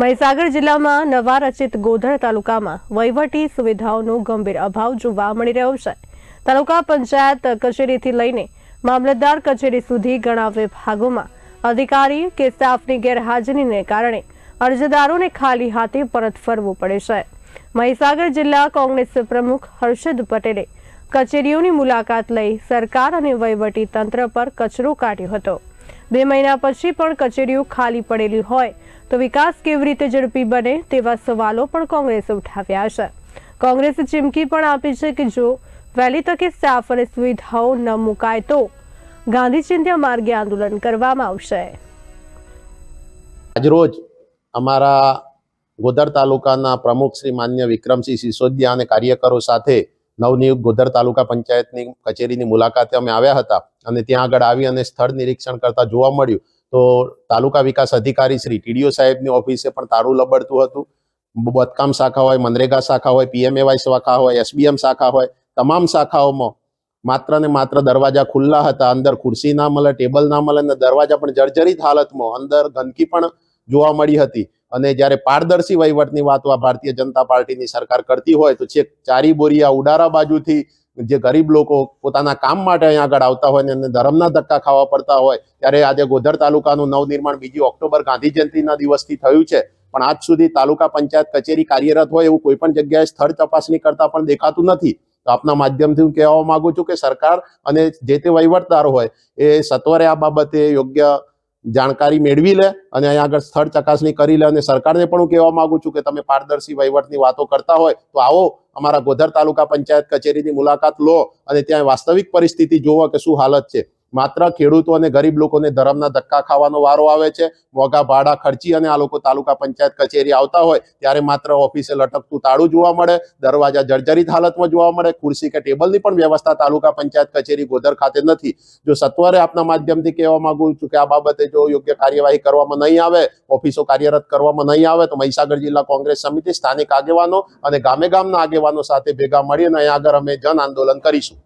મહીસાગર જિલ્લામાં નવા રચિત ગોધર તાલુકામાં વહીવટી સુવિધાઓનો ગંભીર અભાવ જોવા મળી રહ્યો છે. તાલુકા પંચાયત કચેરીથી લઈને મામલતદાર કચેરી સુધી ઘણા વિભાગોમાં અધિકારી કે સ્ટાફની ગેરહાજરીને કારણે અરજદારોને ખાલી હાથે પરત ફરવું પડે છે. મહીસાગર જિલ્લા કોંગ્રેસ પ્રમુખ હર્ષદ પટેલે કચેરીઓની મુલાકાત લઈ સરકાર અને વહીવટી તંત્ર પર કચરો કાઢ્યો હતો. બે મહિના પછી પણ કચેરીઓ ખાલી પડેલી હોય તો વિકાસ કેવી રીતે ઝડપી બને તેવા સવાલો પણ કોંગ્રેસે ઉઠાવ્યા છે. કોંગ્રેસે ચીમકી પણ આપી છે કે જો વહેલી તકે સ્ટાફ અને સુવિધાઓ ન મુકાય તો ગાંધી માર્ગે આંદોલન કરવામાં આવશે. આજરોજ અમારા ગોધર તાલુકાના પ્રમુખ શ્રી માન્ય વિક્રમસિંહ સિસોદિયા અને કાર્યકરો સાથે નવનિયુક્ત ગોધર તાલુકા પંચાયતની કચેરીની મુલાકાતે અમે આવ્યા હતા અને ત્યાં આગળ આવી અને સ્થળ નિરીક્ષણ કરતા જોવા મળ્યું. તો તાલુકા વિકાસ અધિકારી શ્રી ટીડીઓ સાહેબની ઓફિસે પણ તારું લબડતું હતું. બદકામ શાખા હોય, મનરેગા શાખા હોય, પીએમએવાય શાખા હોય, એસબીએમ શાખા હોય, તમામ શાખાઓમાં માત્ર ને માત્ર દરવાજા ખુલ્લા હતા. અંદર ખુરશી ના મળે, ટેબલ ના મળે અને દરવાજા પણ જર્જરિત હાલતમાં. અંદર ગંદકી પણ જોવા મળી હતી. અને જ્યારે પારદર્શી વહીવટની વાત આ ભારતીય જનતા પાર્ટીની સરકાર કરતી હોય તો છેક ચારી બોરિયા ઉડારા બાજુથી જે ગરીબ લોકો પોતાના કામ માટે અહીંયા આગળ આવતા હોય ને એમને ધર્મના ધક્કા ખાવા પડતા હોય, ત્યારે આજે ગોધર તાલુકાનું નવનિર્માણ બીજી ઓક્ટોબર ગાંધી જયંતિના દિવસથી થયું છે. પણ આજ સુધી તાલુકા પંચાયત કચેરી કાર્યરત હોય એવું કોઈ પણ જગ્યાએ સ્થળ તપાસણી કરતા પણ દેખાતું નથી. તો આપના માધ્યમથી હું કહેવા માંગુ છું કે સરકાર અને જે તે વહીવટદાર હોય, એ સત્વરે આ બાબતે યોગ્ય જાણકારી મેળવી લે અને અહીંયા આગળ સ્થળ ચકાસણી કરી લે અને સરકારને પણ હું કહેવા માંગુ છું કે તમે પારદર્શી વહીવટની વાતો કરતા હોય તો આવો અમારા ગોધર તાલુકા પંચાયત કચેરીની મુલાકાત લો અને ત્યાં વાસ્તવિક પરિસ્થિતિ જોવો કે શું હાલત છે. માત્ર ખેડૂતો અને ગરીબ લોકોને ધરમના ધક્કા ખાવાનો વારો આવે છે. મોંઘા ભાડા ખર્ચી અને આ લોકો તાલુકા પંચાયત કચેરી આવતા હોય ત્યારે માત્ર ઓફિસે લટકતું તાળું જોવા મળે, દરવાજા જર્જરિત હાલતમાં જોવા મળે, ખુરશી કે ટેબલની પણ વ્યવસ્થા તાલુકા પંચાયત કચેરી ગોધર ખાતે નથી. જો સત્વરે આપના માધ્યમથી કહેવા માંગુ છું કે આ બાબતે જો યોગ્ય કાર્યવાહી કરવામાં નહીં આવે, ઓફિસો કાર્યરત કરવામાં નહીં આવે, તો મહીસાગર જિલ્લા કોંગ્રેસ સમિતિ સ્થાનિક આગેવાનો અને ગામે ગામના આગેવાનો સાથે ભેગા મળીને અહીંયા આગળ અમે જન આંદોલન કરીશું.